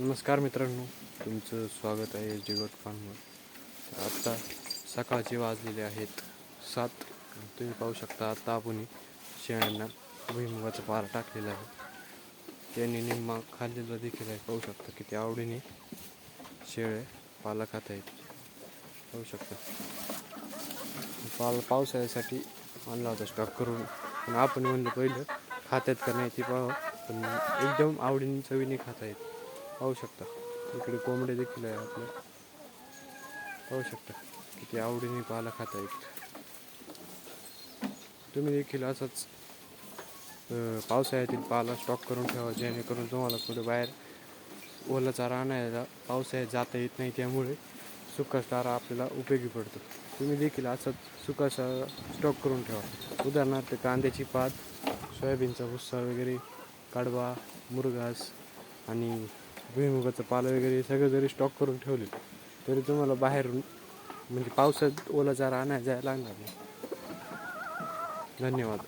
नमस्कार मित्रांनो तुमचं स्वागत आहे एच डी गट फार्मवर तर आत्ता सकाळचे वाजलेले आहेत सात. तुम्ही पाहू शकता आत्ता आपण शेळ्यांना भुईमुगाचा पारा टाकलेला आहे. त्यांनी निम्मा खाल्लेला देखील आहे. पाहू शकता किती आवडीने शेळे पाला खात आहेत. पाहू शकता. पाल पावसाळ्यासाठी आणला होता स्टॉक करून. पण आपण म्हणलं पहिलं खात्यात का नाही ती पाहावं. पण एकदम आवडीने चवीने खात आहेत. पाहू शकता. इकडे कोंबडे देखील आहे आपले. पाहू शकता. किती आवडीने पाला खाता येत तुम्ही देखील असंच पावसाळ्यातील पाला स्टॉक करून ठेवा जेणेकरून तुम्हाला कुठे बाहेर ओला चारा आणायला पावसाळ्यात जाता येत नाही त्यामुळे सुका चारा आपल्याला उपयोगी पडतो. तुम्ही देखील असंच सुका चारा स्टॉक करून ठेवा. उदाहरणार्थ कांद्याची पात सोयाबीनचा भुस्सा वगैरे कडवा मुरघास आणि भुईमुगाचं पालं वगैरे सगळं जरी स्टॉक करून ठेवले तरी तुम्हाला बाहेरून म्हणजे पावसात ओला चारा आणायला जायला लागणार नाही. धन्यवाद.